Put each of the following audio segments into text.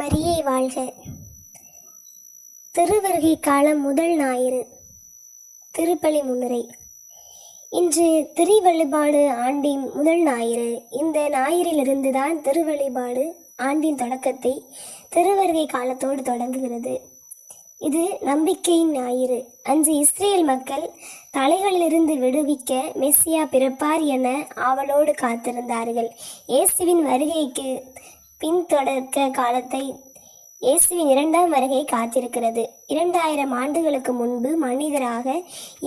மரியை வாழ்க. திருவருகை காலம் முதல் ஞாயிறு திருப்பலி முன்னுரை இன்று திருவழிபாடு ஆண்டின் முதல் ஞாயிறு. இந்த ஞாயிறிலிருந்து தான் திருவழிபாடு ஆண்டின் தொடக்கத்தை திருவருகை காலத்தோடு தொடங்குகிறது. இது நம்பிக்கையின் ஞாயிறு. அன்று இஸ்ரேல் மக்கள் தலைகளிலிருந்து விடுவிக்க மெஸ்ஸியா பிறப்பார் என ஆவலோடு காத்திருந்தார்கள். இயேசுவின் வருகைக்கு பின்தொடர்க்க காலத்தை இயேசுவின் இரண்டாம் வருகை காத்திருக்கிறது. இரண்டாயிரம் ஆண்டுகளுக்கு முன்பு மனிதராக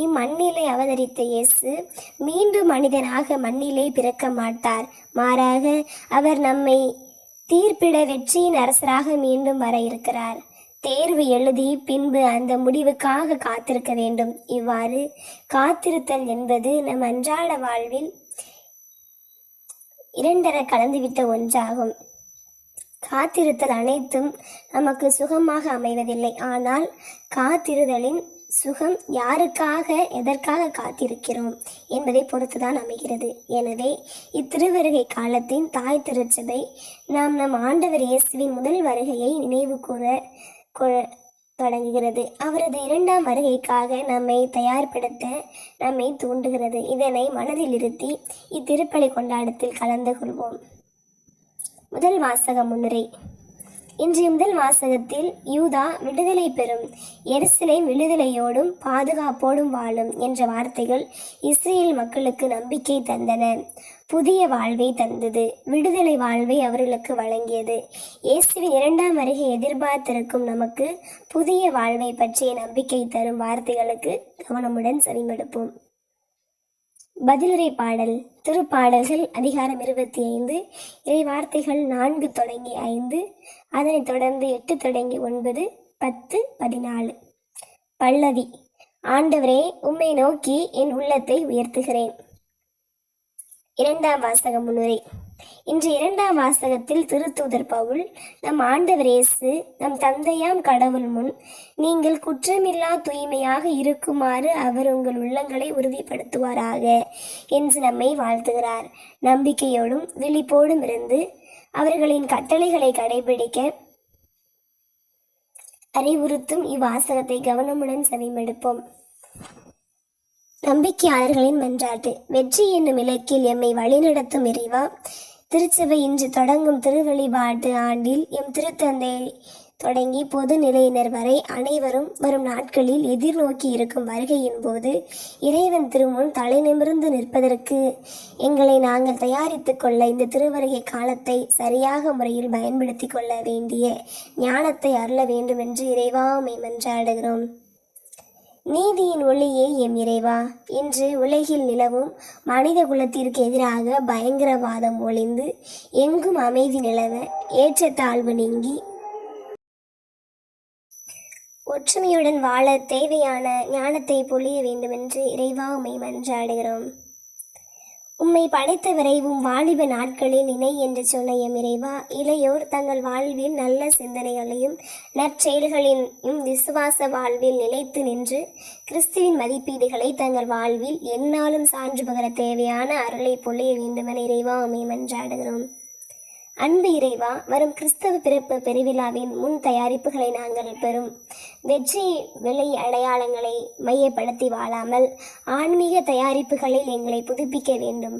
இம்மண்ணிலே அவதரித்த இயேசு மீண்டும் மனிதனாக மண்ணிலே பிறக்க மாட்டார். மாறாக அவர் நம்மை தீர்ப்பிட வெற்றியின் அரசராக மீண்டும் வர இருக்கிறார். தேர்வு எழுதி பின்பு அந்த முடிவுக்காக காத்திருக்க வேண்டும். இவ்வாறு காத்திருத்தல் என்பது நம் அன்றாட வாழ்வில் இரண்டர கலந்துவிட்ட ஒன்றாகும். காத்திருத்தல் அனைத்தும் நமக்கு சுகமாக அமைவதில்லை. ஆனால் காத்திருதலின் சுகம் யாருக்காக எதற்காக காத்திருக்கிறோம் என்பதை பொறுத்துதான் அமைகிறது. எனவே இத்திருவருகை காலத்தின் தாய் திருச்சபை நாம் நம் ஆண்டவர் இயேசுவின் முதல் வருகையை நினைவு கூற கொ- தொடங்குகிறது. அவரது இரண்டாம் வருகைக்காக நம்மை தயார்படுத்த நம்மை தூண்டுகிறது. இதனை மனதில் இருத்தி இத்திருப்பலி கொண்டாட்டத்தில் கலந்து கொள்வோம். முதல் வாசக முன்னுரை இன்றைய முதல் வாசகத்தில் யூதா விடுதலை பெறும் எருசலேம் விடுதலையோடும் பாதுகாப்போடும் வாழும் என்ற வார்த்தைகள் இஸ்ரேல் மக்களுக்கு நம்பிக்கை தந்தன. புதிய வாழ்வை தந்தது. விடுதலை வாழ்வை அவர்களுக்கு வழங்கியது. இயேசுவின் இரண்டாம் வருகை எதிர்பார்த்திருக்கும் நமக்கு புதிய வாழ்வை பற்றிய நம்பிக்கை தரும் வார்த்தைகளுக்கு கவனமுடன் செவிமடுப்போம். பதிலுரை பாடல் திருப்பாடல்கள் அதிகாரம் இருபத்தி ஐந்து இறை வார்த்தைகள் நான்கு தொடங்கி ஐந்து அதனைத் தொடர்ந்து எட்டு தொடங்கி ஒன்பது பத்து பதினாலு. பல்லவி ஆண்டவரே உம்மை நோக்கி என் உள்ளத்தை உயர்த்துகிறேன். இரண்டாம் வாசகம் முன்னுரை. இன்று இரண்டாம் வாசகத்தில் திருத்தூதர் பவுல் நம் ஆண்டவர் இயேசு நம் தந்தையாம் கடவுள் முன் நீங்கள் குற்றமில்லா தூய்மையாக இருக்குமாறு அவர் உங்கள் உள்ளங்களை உறுதிப்படுத்துவாராக என்று நம்மை வாழ்த்துகிறார். நம்பிக்கையோடும் விழிப்போடும் இருந்து அவர்களின் கட்டளைகளை கடைபிடிக்க அறிவுறுத்தும் இவ்வாசகத்தை கவனமுடன் செவிமெடுப்போம். நம்பிக்கையாளர்களின் மன்றாட்டு. வெற்றி என்னும் இலக்கில் எம்மை வழிநடத்தும் இறைவா. திருச்சபை இன்று தொடங்கும் திருவழிபாட்டு ஆண்டில் எம் திருத்தந்தை தொடங்கி பொது நிலையினர் வரை அனைவரும் வரும் நாட்களில் எதிர்நோக்கி இருக்கும் வருகையின் போது இறைவன் திருமுன் தலை நிமிர்ந்து நிற்பதற்கு எங்களை நாங்கள் தயாரித்துக் கொள்ள இந்த திருவருகை காலத்தை சரியாக முறையில் பயன்படுத்திக் கொள்ள வேண்டிய ஞானத்தை அருள வேண்டும் என்று இறைவா மன்றாடுகிறோம். நீதியின் ஒளியே எம் இறைவா. இன்று உலகில் நிலவும் மனித குலத்திற்கு எதிராக பயங்கரவாதம் ஒளிந்து எங்கும் அமைதி நிலவ ஏற்றத்தாழ்வு நீங்கி. ஒற்றுமையுடன் வாழ தேவையான ஞானத்தை பொழிய வேண்டுமென்று இறைவா உமை மன்றாடுகிறோம். உம்மை படைத்த விரைவும் வாலிப நாட்களில் இணை என்று சொன்ன எம் இறைவா இளையோர் தங்கள் வாழ்வில் நல்ல சிந்தனைகளையும் நற்செயல்களின் விசுவாச வாழ்வில் நிலைத்து நின்று கிறிஸ்துவின் மதிப்பீடுகளை தங்கள் வாழ்வில் எந்நாளும் சான்று பகர தேவையான அருளை பொழிய வேண்டுமென இறைவா உம்மை மன்றாடுகிறோம். அன்பு இறைவா வரும் கிறிஸ்தவ பிறப்பு பெருவிழாவின் முன் தயாரிப்புகளை நாங்கள் பெறும். வெற்றி விலை அடையாளங்களை மையப்படுத்தி வாழாமல் ஆன்மீக தயாரிப்புகளில் எங்களை புதுப்பிக்க வேண்டும்.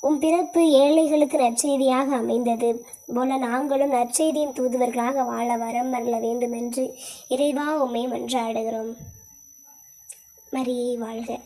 உம் பிறப்பு ஏழைகளுக்கு நற்செய்தியாக அமைந்தது. போல நாங்களும் நற்செய்தியின் தூதுவர்களாக வாழ வரம் வரல வேண்டும் என்று இறைவா உம்மை மன்றாடுகிறோம். மரியை வாழ்க.